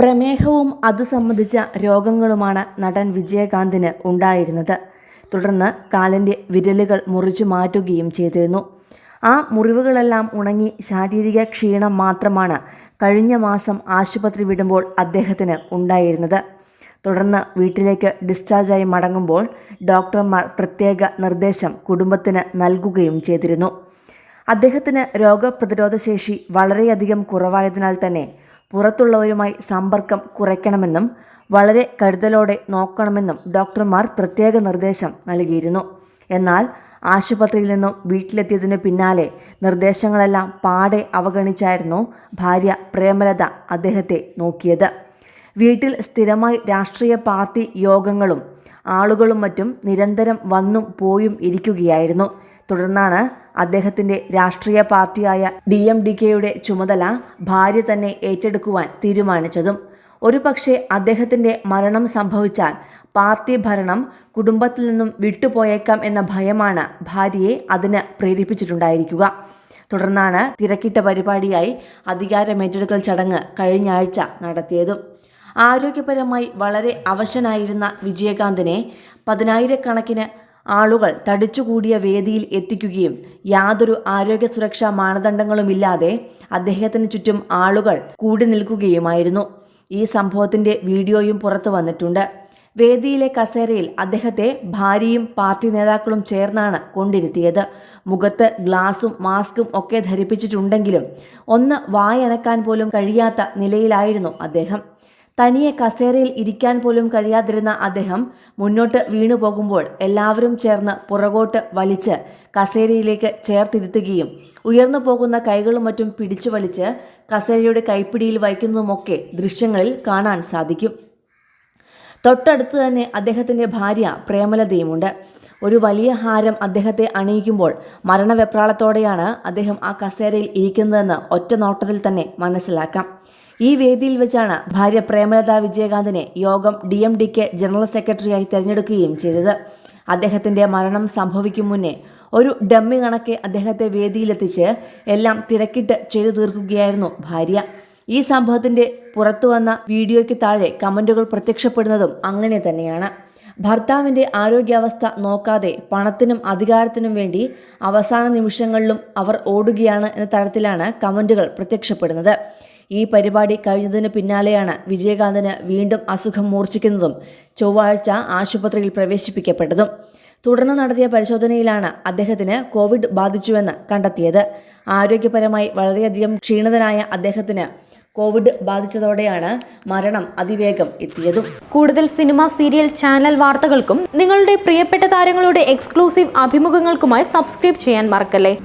പ്രമേഹവും അതു സംബന്ധിച്ച രോഗങ്ങളുമാണ് നടൻ വിജയകാന്തിന് ഉണ്ടായിരുന്നത്. തുടർന്ന് കാലിന്റെ വിരലുകൾ മുറിച്ചു മാറ്റുകയും ചെയ്തിരുന്നു. ആ മുറിവുകളെല്ലാം ഉണങ്ങി ശാരീരിക ക്ഷീണം മാത്രമാണ് കഴിഞ്ഞ മാസം ആശുപത്രി വിടുമ്പോൾ അദ്ദേഹത്തിന് ഉണ്ടായിരുന്നത്. തുടർന്ന് വീട്ടിലേക്ക് ഡിസ്ചാർജായി മടങ്ങുമ്പോൾ ഡോക്ടർമാർ പ്രത്യേക നിർദ്ദേശം കുടുംബത്തിന് നൽകുകയും ചെയ്തിരുന്നു. അദ്ദേഹത്തിന് രോഗപ്രതിരോധ ശേഷി വളരെയധികം കുറവായതിനാൽ തന്നെ പുറത്തുള്ളവരുമായി സമ്പർക്കം കുറയ്ക്കണമെന്നും വളരെ കരുതലോടെ നോക്കണമെന്നും ഡോക്ടർമാർ പ്രത്യേക നിർദ്ദേശം നൽകിയിരുന്നു. എന്നാൽ ആശുപത്രിയിൽ നിന്നും വീട്ടിലെത്തിയതിനു പിന്നാലെ നിർദ്ദേശങ്ങളെല്ലാം പാടെ അവഗണിച്ചായിരുന്നു ഭാര്യ പ്രേമലത അദ്ദേഹത്തെ നോക്കിയത്. വീട്ടിൽ സ്ഥിരമായി രാഷ്ട്രീയ പാർട്ടി യോഗങ്ങളും ആളുകളും മറ്റും നിരന്തരം വന്നും പോയും ഇരിക്കുകയായിരുന്നു. തുടർന്നാണ് അദ്ദേഹത്തിന്റെ രാഷ്ട്രീയ പാർട്ടിയായ ഡി എം ഡി കെയുടെ ചുമതല ഭാര്യ തന്നെ ഏറ്റെടുക്കുവാൻ തീരുമാനിച്ചതും. ഒരുപക്ഷെ അദ്ദേഹത്തിന്റെ മരണം സംഭവിച്ചാൽ പാർട്ടി ഭരണം കുടുംബത്തിൽ നിന്നും വിട്ടുപോയേക്കാം എന്ന ഭയമാണ് ഭാര്യയെ അതിന് പ്രേരിപ്പിച്ചിട്ടുണ്ടായിരിക്കുക. തുടർന്നാണ് തിരക്കിട്ട പരിപാടിയായി അധികാരമേറ്റെടുക്കൽ ചടങ്ങ് കഴിഞ്ഞ ആഴ്ച നടത്തിയതും. ആരോഗ്യപരമായി വളരെ അവശനായിരുന്ന വിജയകാന്തിനെ പതിനായിരക്കണക്കിന് ആളുകൾ തടിച്ചുകൂടിയ വേദിയിൽ എത്തിക്കുകയും യാതൊരു ആരോഗ്യ സുരക്ഷാ മാനദണ്ഡങ്ങളുമില്ലാതെ അദ്ദേഹത്തിന് ചുറ്റും ആളുകൾ കൂടി നിൽക്കുകയുമായിരുന്നു. ഈ സംഭവത്തിന്റെ വീഡിയോയും പുറത്തു വന്നിട്ടുണ്ട്. വേദിയിലെ കസേരയിൽ അദ്ദേഹത്തെ ഭാര്യയും പാർട്ടി നേതാക്കളും ചേർന്നാണ് കൊണ്ടിരുത്തിയത്. മുഖത്ത് ഗ്ലാസും മാസ്കും ഒക്കെ ധരിപ്പിച്ചിട്ടുണ്ടെങ്കിലും ഒന്ന് വായനക്കാൻ പോലും കഴിയാത്ത നിലയിലായിരുന്നു അദ്ദേഹം. തനിയെ കസേരയിൽ ഇരിക്കാൻ പോലും കഴിയാതിരുന്ന അദ്ദേഹം മുന്നോട്ട് വീണു പോകുമ്പോൾ എല്ലാവരും ചേർന്ന് പുറകോട്ട് വലിച്ച് കസേരയിലേക്ക് ചേർത്തിരുത്തുകയും ഉയർന്നു പോകുന്ന കൈകളും മറ്റും പിടിച്ചു വലിച്ച് കസേരയുടെ കൈപ്പിടിയിൽ വയ്ക്കുന്നതുമൊക്കെ ദൃശ്യങ്ങളിൽ കാണാൻ സാധിക്കും. തൊട്ടടുത്ത് തന്നെ അദ്ദേഹത്തിന്റെ ഭാര്യ പ്രേമലതയുമുണ്ട്. ഒരു വലിയ ഹാരം അദ്ദേഹത്തെ അണിയിക്കുമ്പോൾ മരണവെപ്രാളത്തോടെയാണ് അദ്ദേഹം ആ കസേരയിൽ ഇരിക്കുന്നതെന്ന് ഒറ്റ നോട്ടത്തിൽ തന്നെ മനസ്സിലാക്കാം. ഈ വേദിയിൽ വെച്ചാണ് ഭാര്യ പ്രേമലത വിജയകാന്തിനെ യോഗം ഡി എം ഡിക്ക് ജനറൽ സെക്രട്ടറിയായി തിരഞ്ഞെടുക്കുകയും ചെയ്തത്. അദ്ദേഹത്തിന്റെ മരണം സംഭവിക്കും മുന്നേ ഒരു ഡമ്മി കണക്കെ അദ്ദേഹത്തെ വേദിയിലെത്തിച്ച് എല്ലാം തിരക്കിട്ട് ചെയ്തു തീർക്കുകയായിരുന്നു ഭാര്യ. ഈ സംഭവത്തിന്റെ പുറത്തു വന്ന വീഡിയോയ്ക്ക് താഴെ കമന്റുകൾ പ്രത്യക്ഷപ്പെടുന്നതും അങ്ങനെ തന്നെയാണ്. ഭർത്താവിന്റെ ആരോഗ്യാവസ്ഥ നോക്കാതെ പണത്തിനും അധികാരത്തിനും വേണ്ടി അവസാന നിമിഷങ്ങളിലും അവർ ഓടുകയാണ് എന്ന തരത്തിലാണ് കമന്റുകൾ പ്രത്യക്ഷപ്പെടുന്നത്. ഈ പരിപാടി കഴിഞ്ഞതിന് പിന്നാലെയാണ് വിജയകാന്തിന് വീണ്ടും അസുഖം മൂർച്ഛിക്കുന്നതും ചൊവ്വാഴ്ച ആശുപത്രിയിൽ പ്രവേശിപ്പിക്കപ്പെട്ടതും. തുടർന്ന് നടത്തിയ പരിശോധനയിലാണ് അദ്ദേഹത്തിന് കോവിഡ് ബാധിച്ചുവെന്ന് കണ്ടെത്തിയത്. ആരോഗ്യപരമായി വളരെയധികം ക്ഷീണിതനായ അദ്ദേഹത്തിന് കോവിഡ് ബാധിച്ചതോടെയാണ് മരണം അതിവേഗം എത്തിയതും. കൂടുതൽ സിനിമ സീരിയൽ ചാനൽ വാർത്തകൾക്കും നിങ്ങളുടെ പ്രിയപ്പെട്ട താരങ്ങളുടെ എക്സ്ക്ലൂസീവ് അഭിമുഖങ്ങൾക്കുമായി സബ്സ്ക്രൈബ് ചെയ്യാൻ മറക്കല്ലേ?